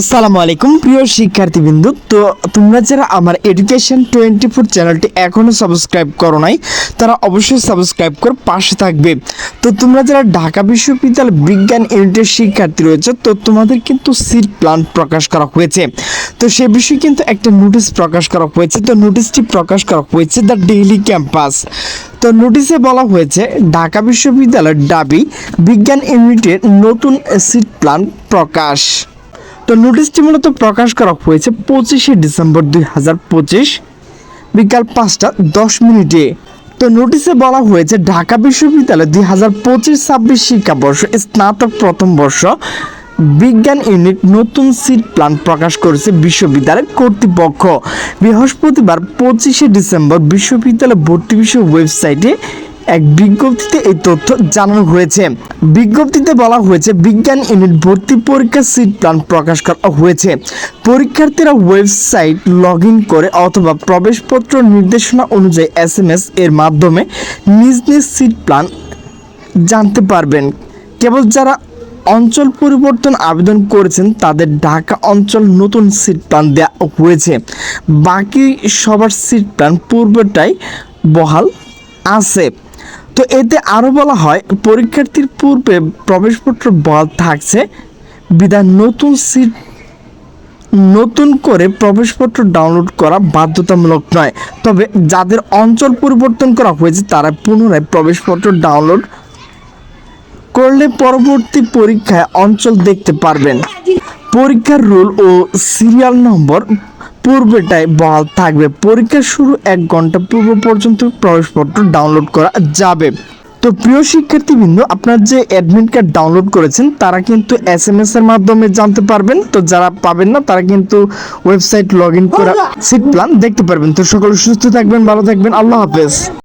আসসালামু আলাইকুম, প্রিয় শিক্ষার্থীবৃন্দু। তো তোমরা যারা আমার এডুকেশন টোয়েন্টি ফোর চ্যানেলটি এখনও সাবস্ক্রাইব করো নাই, তারা অবশ্যই সাবস্ক্রাইব করে পাশে থাকবে। তো তোমরা যারা ঢাকা বিশ্ববিদ্যালয় বিজ্ঞান ইউনিটের শিক্ষার্থী রয়েছে, তো তোমাদের কিন্তু সিট প্ল্যান প্রকাশ করা হয়েছে। তো সে বিষয়ে কিন্তু একটা নোটিশ প্রকাশ করা হয়েছে। তো নোটিশটি প্রকাশ করা হয়েছে দ্য ডেইলি ক্যাম্পাস তো নোটিশে বলা হয়েছে, ঢাকা বিশ্ববিদ্যালয়ের দাবি, বিজ্ঞান ইউনিটের নতুন সিট প্ল্যান প্রকাশ। তো নোটিশটি মূলত প্রকাশ করা হয়েছে পঁচিশে ডিসেম্বর দুই হাজার পঁচিশ বিকাল পাঁচটা দশ মিনিটে। তো নোটিশে বলা হয়েছে ঢাকা বিশ্ববিদ্যালয় দুই হাজার পঁচিশ ছাব্বিশ শিক্ষাবর্ষ স্নাতক প্রথম বর্ষ বিজ্ঞান ইউনিট নতুন সিট প্ল্যান প্রকাশ করেছে বিশ্ববিদ্যালয় কর্তৃপক্ষ। বৃহস্পতিবার পঁচিশে ডিসেম্বর বিশ্ববিদ্যালয় ভর্তি বিষয় ওয়েবসাইটে এক বিজ্ঞপ্তিতে এই তথ্য জানানো হয়েছে। বিজ্ঞপ্তিতে বলা হয়েছে, বিজ্ঞান ইউনিট ভর্তি পরীক্ষার সিট প্ল্যান প্রকাশ করা হয়েছে। পরীক্ষার্থীরা ওয়েবসাইট লগ করে অথবা প্রবেশপত্র নির্দেশনা অনুযায়ী এস এম এস এর মাধ্যমে নিজ নিজ সিট প্ল্যান জানতে পারবেন। কেবল যারা অঞ্চল পরিবর্তন আবেদন করেছেন, তাদের ঢাকা অঞ্চল নতুন সিট প্ল্যান দেওয়া হয়েছে। বাকি সবার সিট প্ল্যান পূর্বটাই বহাল আছে। তো এতে আরও বলা হয়, পরীক্ষার্থীর পূর্বে প্রবেশপত্র বহাল থাকছে। বিধায় নতুন সিট, নতুন করে প্রবেশপত্র ডাউনলোড করা বাধ্যতামূলক নয়। তবে যাদের অঞ্চল পরিবর্তন করা হয়েছে, তারা পুনরায় প্রবেশপত্র ডাউনলোড করলে পরবর্তী পরীক্ষায় অঞ্চল দেখতে পারবেন। পরীক্ষার রুল ও সিরিয়াল নম্বর পূর্বেটাই বহাল থাকবে। পরীক্ষা শুরু এক ঘণ্টা পূর্ব পর্যন্ত প্রবেশপত্র ডাউনলোড করা যাবে। তো প্রিয় শিক্ষার্থীবৃন্দ আপনার যে অ্যাডমিট কার্ড ডাউনলোড করেছেন তারা কিন্তু এস এম এস এর মাধ্যমে জানতে পারবেন। তো যারা পাবেন না তারা কিন্তু ওয়েবসাইট লগ ইন করা সিট প্ল্যান দেখতে পারবেন। তো সকলে সুস্থ থাকবেন ভালো থাকবেন। আল্লাহ হাফেজ।